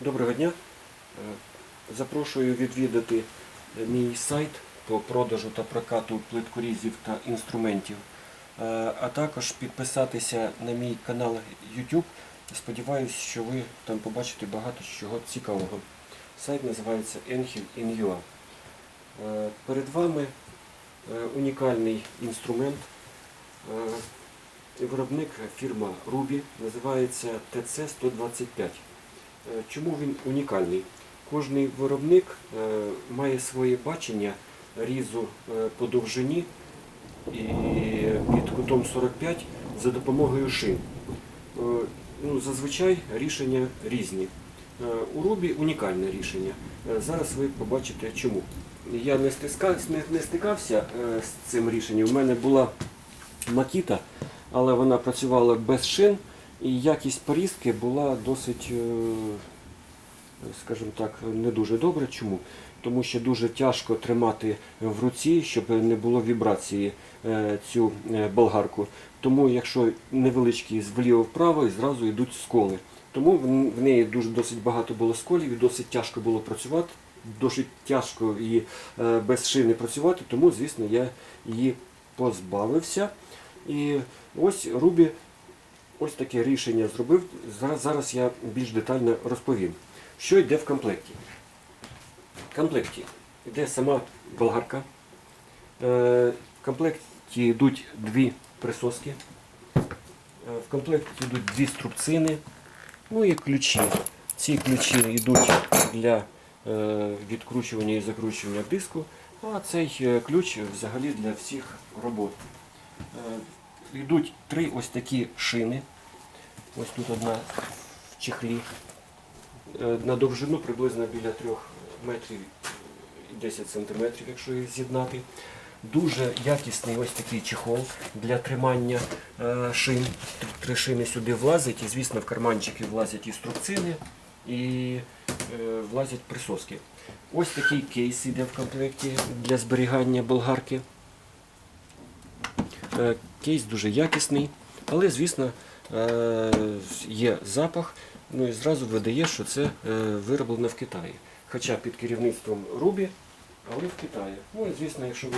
Доброго дня. Е, Запрошую відвідати мій сайт по продажу та прокату плиткорізів та інструментів, Е, а також підписатися на мій канал YouTube. Сподіваюсь, що ви там побачите багато чого цікавого. Сайт називається Enhil in.ua. Е, Перед вами унікальний інструмент. Виробник фірма Ruby називається TC125. Е, Чому він унікальний? Кожний виробник е, має своє бачення різу е, по довжині і під кутом 45 за допомогою шин. Ну, зазвичай рішення різні. У Ruby унікальне рішення. Зараз ви побачите чому. Я не, стиска, не, не стикався з цим рішенням. У мене була Макіта, але вона працювала без шин, і якість порізки була досить, е, скажімо так, не дуже добра. Чому? Тому що дуже тяжко тримати в руці, щоб не було вібрації е, цю е, болгарку. Тому, якщо невеличкі вліво-вправо, і зразу йдуть сколи. Тому в неї дуже досить багато було сколів, і досить тяжко було працювати. Досить тяжко і без шини працювати, тому, звісно, я її позбавився. І ось Рубі ось таке рішення зробив. Зараз, я більш детально розповім. Що йде в комплекті? В комплекті йде сама болгарка. Е, В комплекті йдуть дві присоски. Е, В комплекті йдуть дві струбцини. Ну і ключі. Ці ключі йдуть для е, відкручування і закручування диску, а цей ключ взагалі для всіх робот. Йдуть три ось такі шини. Ось тут одна в чехлі. Е, На довжину приблизно біля 3 метрів і 10 сантиметрів, якщо їх з'єднати. Дуже якісний ось такий чехол для тримання е, шин. Три шини сюди влазять, і звісно в карманчики влазять і струбцини, і е, влазять присоски. Ось такий кейс іде в комплекті для зберігання болгарки. Е, Кейс дуже якісний, але, звісно, е, є запах, ну і зразу видає, що це е, вироблено в Китаї. Хоча під керівництвом Рубі, але в Китаї. Ну і звісно, якщо ви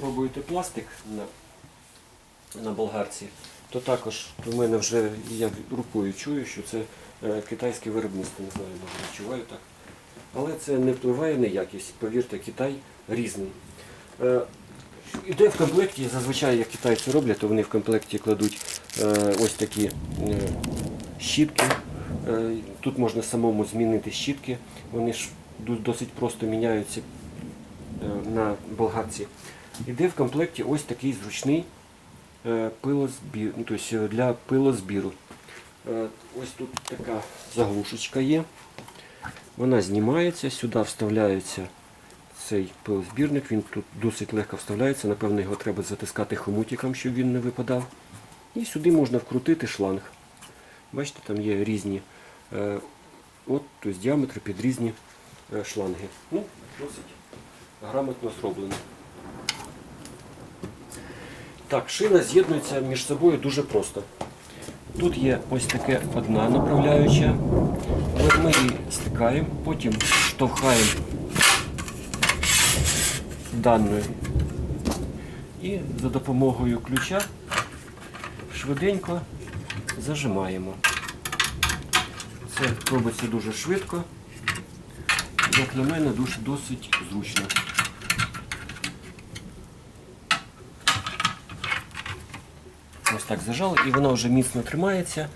пробуєте пластик на, на болгарці, то також у мене вже я рукою чую, що це китайське виробництво, не знаю, може відчуваю так. Але це не впливає на якість. Повірте, Китай різний. Іде в комплекті, зазвичай як китайці роблять, то вони в комплекті кладуть е, ось такі е, щітки. Е, тут можна самому змінити щітки. Вони ж досить просто міняються на болгарці. Іде в комплекті ось такий зручний пилозбір, тобто для пилозбіру. Ось тут така заглушечка є. Вона знімається, сюди вставляється цей пилозбірник, він тут досить легко вставляється, напевно, його треба затискати хомутиком, щоб він не випадав. І сюди можна вкрутити шланг. Бачите, там є різні е, от, тобто діаметри під різні е, шланги. Ну, досить грамотно зроблено. Так, шина з'єднується між собою дуже просто. Тут є ось таке одна направляюча. Ми її стикаємо, потім штовхаємо даною. І за допомогою ключа швиденько зажимаємо. Це робиться дуже швидко. Як на мене, дуже досить зручно. Ось так зажали, і вона вже міцно тримається.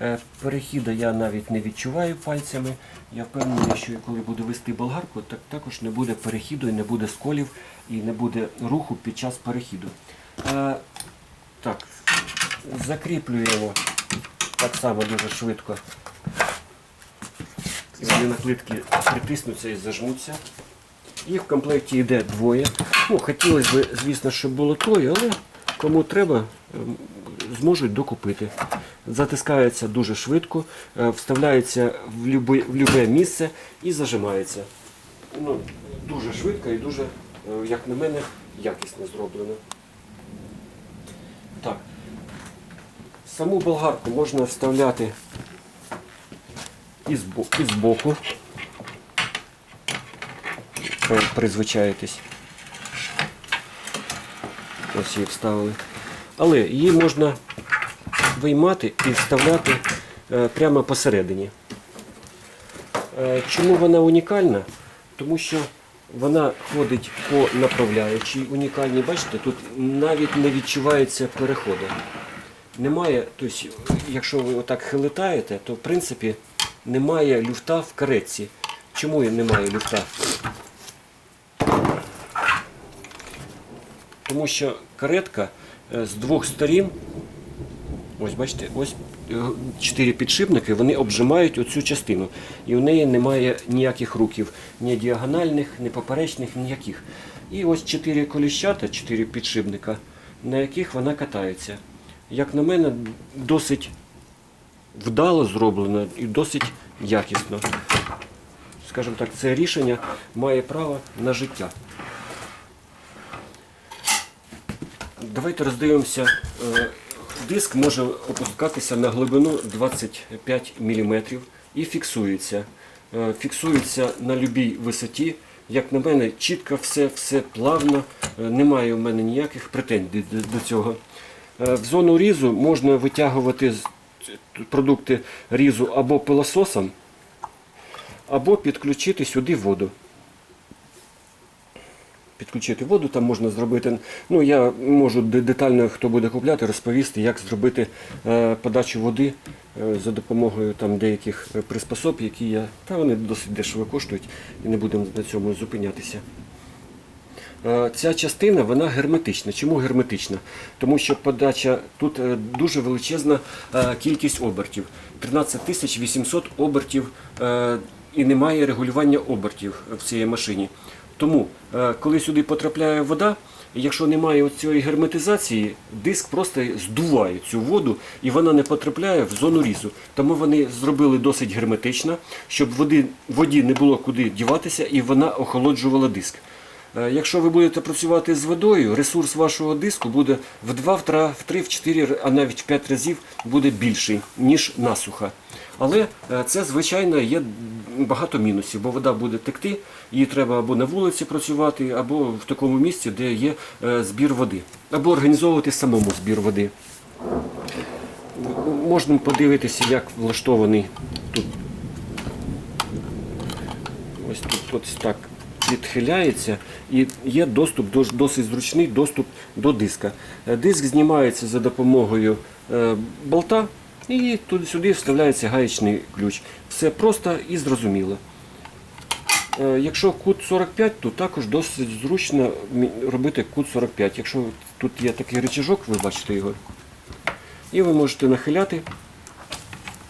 Е, Перехіду я навіть не відчуваю пальцями. Я впевнений, що коли буду вести болгарку, так також не буде перехіду і не буде сколів, і не буде руху під час перехіду. Е, Так, закріплюємо так само дуже швидко. Вони на плитки притиснуться і зажмуться. Їх в комплекті йде двоє. Ну, хотілося б, звісно, щоб було троє, але кому треба, ем, зможуть докупити. Затискається дуже швидко, е, вставляється в любе, в любе місце і зажимається. Ну, дуже швидко і дуже, е, як на мене, якісно зроблено. Так. Саму болгарку можна вставляти і. І збоку. Призвичаєтесь. Ось її вставили. Але її можна виймати і вставляти е, прямо посередині. Е, Чому вона унікальна? Тому що вона ходить по направляючій унікальній. Бачите, тут навіть не відчувається переходу. Немає, тобто, якщо ви отак хилитаєте, то в принципі немає люфта в каретці. Чому немає люфта? Тому що каретка е, з двох сторін, ось бачите, ось е, чотири підшипники, вони обжимають оцю частину. І в неї немає ніяких руків, ні діагональних, ні поперечних, ніяких. І ось чотири коліщата, чотири підшипника, на яких вона катається. Як на мене, досить вдало зроблено і досить якісно. Скажімо так, це рішення має право на життя. Давайте роздивимося. Диск може опускатися на глибину 25 мм і фіксується. Е, Фіксується на будь-якій висоті. Як на мене, чітко все, все плавно, Е, немає у мене ніяких претензій до до цього. Е, В зону різу можна витягувати продукти різу або пилососом, або підключити сюди воду підключити воду, там можна зробити. Ну, я можу детально, хто буде купляти, розповісти, як зробити е, подачу води е, за допомогою там, деяких е, приспособ, які я. Та вони досить дешево коштують і не будемо на цьому зупинятися. Ця частина вона герметична. Чому герметична? Тому що подача тут дуже величезна кількість обертів. 13 800 обертів і немає регулювання обертів в цій машині. Тому, е, коли сюди потрапляє вода, якщо немає цієї герметизації, диск просто здуває цю воду і вона не потрапляє в зону різу. Тому вони зробили досить герметично, щоб води, воді не було куди діватися і вона охолоджувала диск. Е, Якщо ви будете працювати з водою, ресурс вашого диску буде в 2, в 3, в 3, в 4, а навіть в 5 разів буде більший, ніж насуха. Але е, це, звичайно, є багато мінусів, бо вода буде текти, її треба або на вулиці працювати, або в такому місці, де є е, збір води, або організовувати самому збір води. Можна подивитися, як влаштований тут ось тут ось так відхиляється і є доступ, досить зручний доступ до диска. Диск знімається за допомогою е, болта і туди сюди вставляється гаєчний ключ. Все просто і зрозуміло. Е, Якщо кут 45, то також досить зручно робити кут 45. Якщо тут є такий рычажок, ви бачите його, і ви можете нахиляти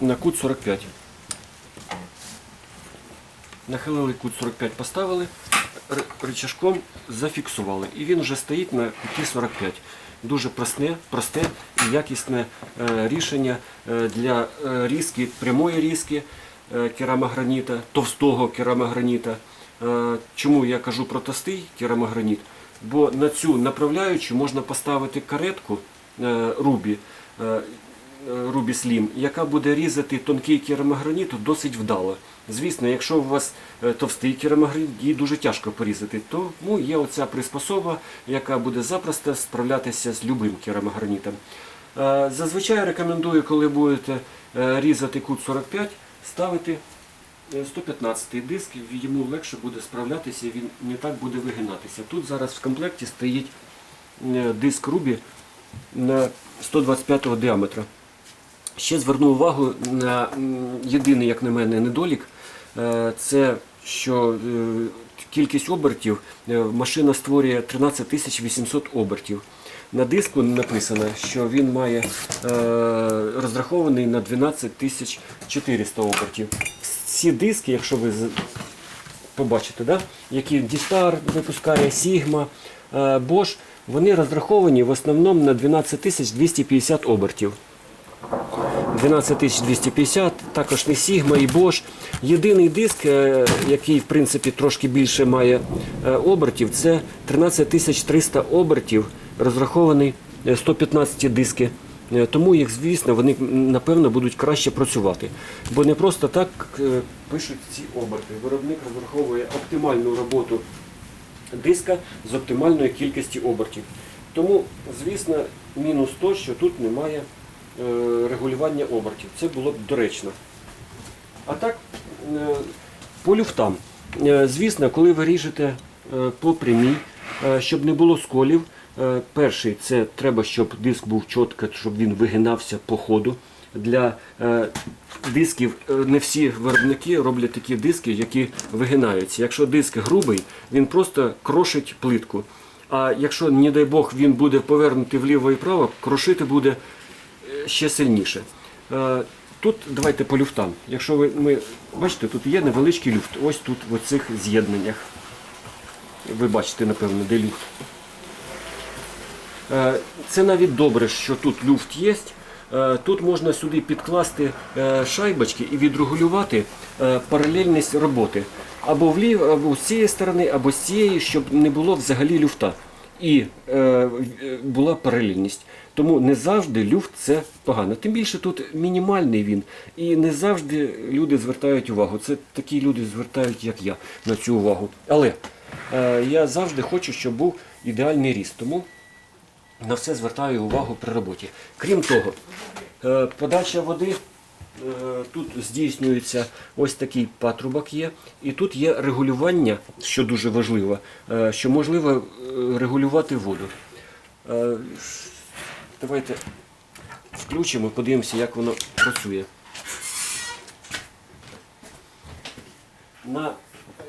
на кут 45. Нахилили кут 45, поставили, р- рычажком зафіксували. І він вже стоїть на куті 45. Дуже просте, просте і якісне е, рішення е, для е, різки, прямої різки керамограніта, товстого керамограніта. Чому я кажу про товстий керамограніт? Бо на цю направляючу можна поставити каретку рубі. Рубі Slim, яка буде різати тонкий керамограніт досить вдало. Звісно, якщо у вас е, товстий керамограніт, її дуже тяжко порізати, тому є оця приспособа, яка буде запросто справлятися з любим керамогранітом. Е, Зазвичай рекомендую, коли будете е, різати кут 45, ставити е, 115 диск, йому легше буде справлятися, він не так буде вигинатися. Тут зараз в комплекті стоїть диск Рубі на 125 діаметра. Ще зверну увагу на єдиний, як на мене, недолік. Е, Це що е, кількість обертів е, машина створює 13 800 обертів. На диску написано, що він має розрахований на 12 400 обертів. Ці диски, якщо ви побачите, да? які Дістар випускає, е, Bosch, вони розраховані в основному на 12 250 обертів. 12250, також не Sigma і Bosch. Єдиний диск, е, який в принципі трошки більше має е, обертів, це 13300 обертів, розрахований е, 115 диски Е, Тому їх, звісно, вони напевно будуть краще працювати. Бо не просто так пишуть ці оберти. Виробник розраховує оптимальну роботу диска з оптимальної кількості обертів. Тому, звісно, мінус то, що тут немає регулювання обертів. Це було б доречно. А так, е, по люфтам. Е, Звісно, коли ви ріжете е, по прямій, е, щоб не було сколів, е, перший це треба, щоб диск був чітко, щоб він вигинався по ходу. Для е, дисків е, не всі виробники роблять такі диски, які вигинаються. Якщо диск грубий, він просто крошить плитку. А якщо, не дай Бог, він буде повернутий вліво і вправо, крошити буде е, ще сильніше. Е, Тут давайте по люфтам. Якщо ви ми бачите, тут є невеличкий люфт. Ось тут в оцих з'єднаннях. Ви бачите, напевно, де люфт. Е, Це навіть добре, що тут люфт є. Е, Тут можна сюди підкласти е, шайбочки і відрегулювати е, паралельність роботи. Або вліво, або з цієї сторони, або з цієї, щоб не було взагалі люфта. І е, була паралельність. Тому не завжди люфт це погано. Тим більше тут мінімальний він. І не завжди люди звертають увагу. Це такі люди звертають, як я, на цю увагу. Але е, я завжди хочу, щоб був ідеальний ріст. Тому на все звертаю увагу при роботі. Крім того, е, подача води. Е, Тут здійснюється ось такий патрубок є, і тут є регулювання, що дуже важливо, е, що можливо е, регулювати воду. Давайте включимо, подивимося, як воно працює. На...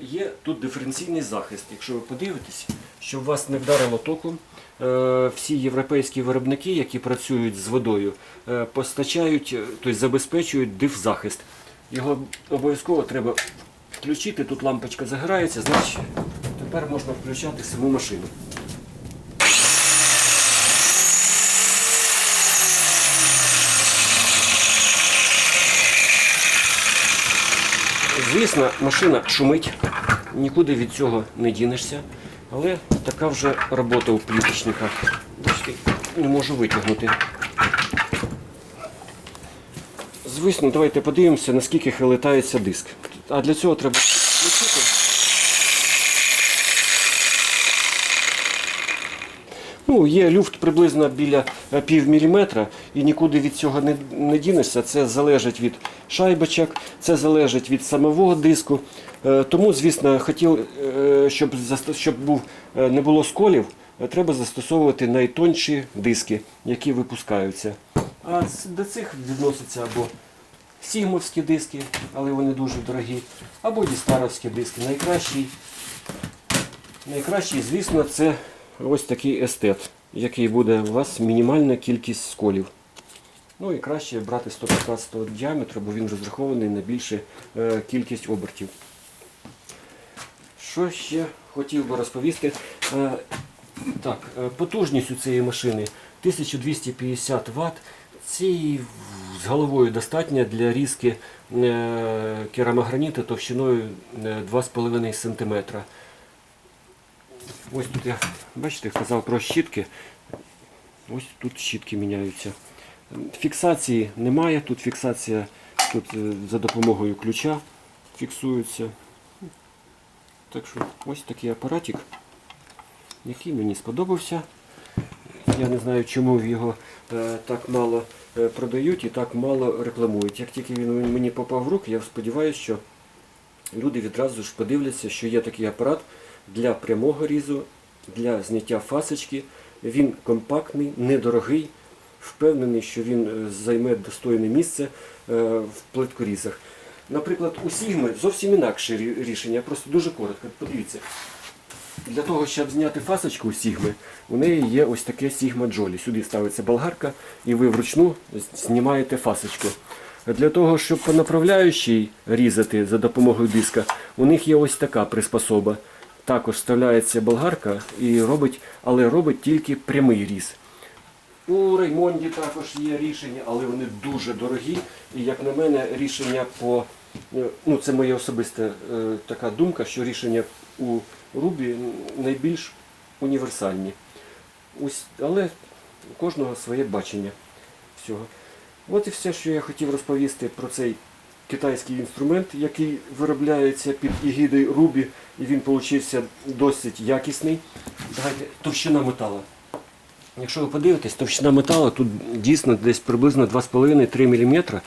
Є тут диференційний захист. Якщо ви подивитесь, щоб вас не вдарило током, е, всі європейські виробники, які працюють з водою, е, постачають, е, тобто забезпечують дифзахист. Його обов'язково треба включити, тут лампочка загорається, значить тепер можна включати саму машину. Звісно, машина шумить, нікуди від цього не дінешся, але така вже робота у пліточника. Не можу витягнути. Звісно, давайте подивимося, наскільки хилитається диск. А для цього треба включити. Ну, є люфт приблизно біля е, пів міліметра, і нікуди від цього не, не дінешся. Це залежить від шайбочок, це залежить від самого диску. Е, Тому, звісно, хотів, е, щоб, щоб був, не було сколів, треба застосовувати найтонші диски, які випускаються. А до цих відносяться або сігмовські диски, але вони дуже дорогі, або дістаровські диски. Найкращий Найкращий, звісно, це ось такий естет, який буде у вас мінімальна кількість сколів. Ну і краще брати 115 діаметру, бо він розрахований на більшу е, кількість обертів. Що ще хотів би розповісти? Е, так, е, потужність у цієї машини 1250 Вт. Цієї з головою достатньо для різки керамограніту товщиною е, 2,5 см. Ось тут я, бачите, казав про щітки. Ось тут щітки міняються. Фіксації немає, тут фіксація тут е, за допомогою ключа фіксується. Так що ось такий апаратик, який мені сподобався. Я не знаю, чому його е, так мало е, продають і так мало рекламують. Як тільки він мені попав в руки, я сподіваюся, що люди відразу ж подивляться, що є такий апарат для прямого різу, для зняття фасочки. Він компактний, недорогий. Впевнений, що він е, займе достойне місце е, в плиткорізах. Наприклад, у Сігми зовсім інакше рішення, просто дуже коротко. Подивіться. Для того, щоб зняти фасочку у Сігми, у неї є ось таке Сігма Джолі. Сюди ставиться болгарка і ви вручну знімаєте фасочку. Для того, щоб по направляючій різати за допомогою диска, у них є ось така приспособа. Також вставляється болгарка і робить, але робить тільки прямий різ. У Реймонді також є рішення, але вони дуже дорогі. І як на мене, рішення по е, ну це моя особиста е, така думка, що рішення у Рубі найбільш універсальні. Ось, але у кожного своє бачення. всього. От і все, що я хотів розповісти про цей китайський інструмент, який виробляється під егідою Рубі, і він получився досить якісний. Давайте товщина металу. Якщо ви подивитесь, товщина металу тут дійсно десь приблизно 2,5-3 мм,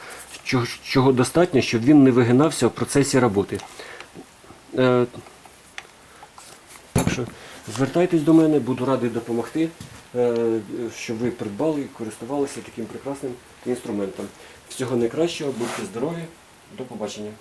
чого, достатньо, щоб він не вигинався в процесі роботи. Е, так що звертайтесь до мене, буду радий допомогти, е, щоб ви придбали і користувалися таким прекрасним інструментом. Всього найкращого, будьте здорові, до побачення.